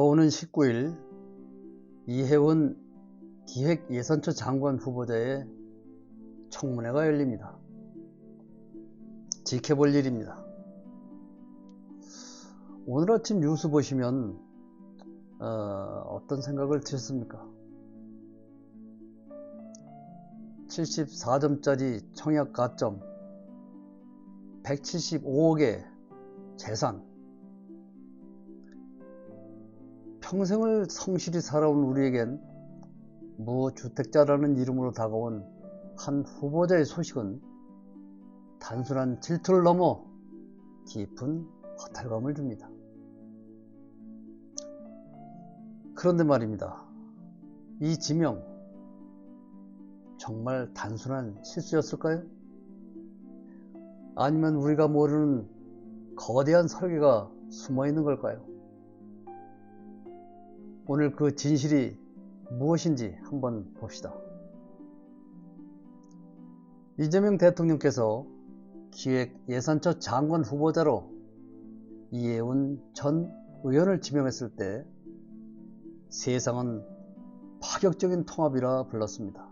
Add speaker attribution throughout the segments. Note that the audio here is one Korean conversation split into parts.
Speaker 1: 오는 19일 이혜원 기획예산처 장관 후보자의 청문회가 열립니다. 지켜볼 일입니다. 오늘 아침 뉴스 보시면 어, 떤 생각을 드셨습니까? 74점짜리 청약 가점 175억의 재산 평생을 성실히 살아온 우리에겐 무주택자라는 이름으로 다가온 한 후보자의 소식은 단순한 질투를 넘어 깊은 허탈감을 줍니다. 그런데 말입니다. 이 지명 정말 단순한 실수였을까요? 아니면 우리가 모르는 거대한 설계가 숨어 있는 걸까요? 오늘 그 진실이 무엇인지 한번 봅시다. 이재명 대통령께서 기획예산처 장관 후보자로 이혜훈 전 의원을 지명했을 때 세상은 파격적인 통합이라 불렀습니다.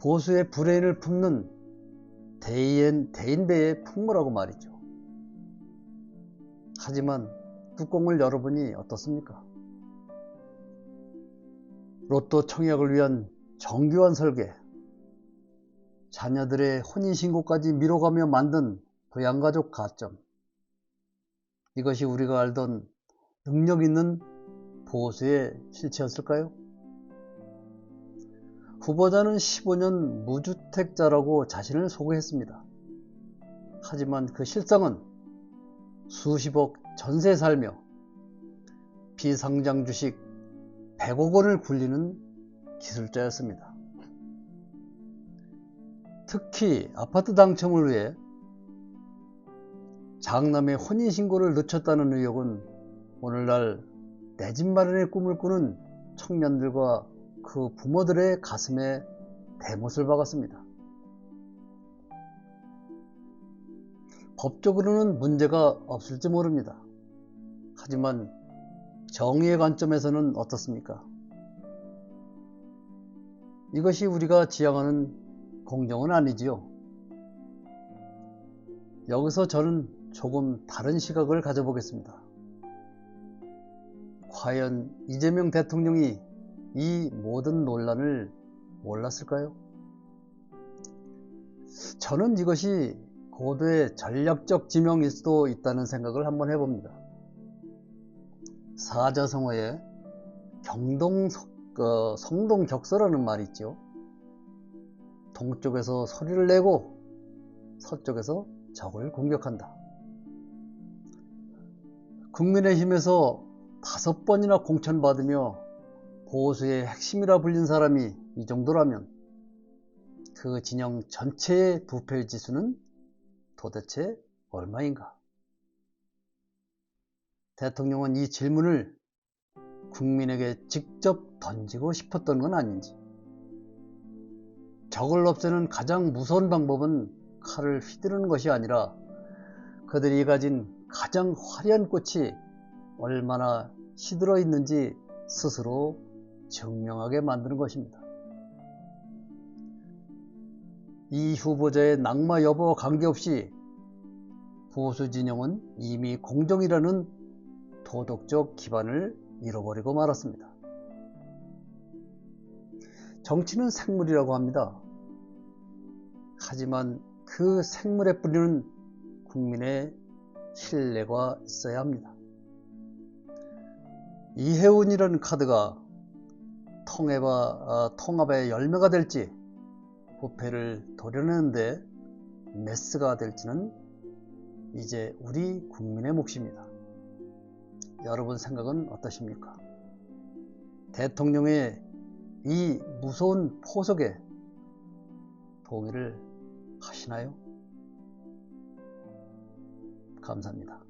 Speaker 1: 보수의 브레인을 품는 대인, 대인배의 풍모라고 말이죠. 하지만 뚜껑을 열어보니 어떻습니까? 로또 청약을 위한 정교한 설계, 자녀들의 혼인신고까지 미뤄가며 만든 부양가족 가점. 이것이 우리가 알던 능력 있는 보수의 실체였을까요? 후보자는 15년 무주택자라고 자신을 소개했습니다. 하지만 그 실상은 수십억 전세 살며 비상장 주식 100억 원을 굴리는 기술자였습니다. 특히 아파트 당첨을 위해 장남의 혼인신고를 늦췄다는 의혹은 오늘날 내 집 마련의 꿈을 꾸는 청년들과 그 부모들의 가슴에 대못을 박았습니다. 법적으로는 문제가 없을지 모릅니다. 하지만 정의의 관점에서는 어떻습니까? 이것이 우리가 지향하는 공정은 아니지요. 여기서 저는 조금 다른 시각을 가져보겠습니다. 과연 이재명 대통령이 이 모든 논란을 몰랐을까요? 저는 이것이 고도의 전략적 지명일 수도 있다는 생각을 한번 해봅니다. 사자성어에 경동 어, 성동 격서라는 말이 있죠. 동쪽에서 소리를 내고 서쪽에서 적을 공격한다. 국민의힘에서 다섯 번이나 공천받으며 보수의 핵심이라 불린 사람이 이 정도라면 그 진영 전체의 부패 지수는 도대체 얼마인가? 대통령은 이 질문을 국민에게 직접 던지고 싶었던 건 아닌지. 적을 없애는 가장 무서운 방법은 칼을 휘두르는 것이 아니라 그들이 가진 가장 화려한 꽃이 얼마나 시들어 있는지 스스로 증명하게 만드는 것입니다. 이 후보자의 낙마 여부와 관계없이 보수 진영은 이미 공정이라는 도덕적 기반을 잃어버리고 말았습니다. 정치는 생물이라고 합니다. 하지만 그 생물에 뿌리는 국민의 신뢰가 있어야 합니다. 이해운이라는 카드가 통합, 어, 통합의 열매가 될지 부패를 도려내는데 메스가 될지는 이제 우리 국민의 몫입니다. 여러분 생각은 어떠십니까? 대통령의 이 무서운 포석에 동의를 하시나요? 감사합니다.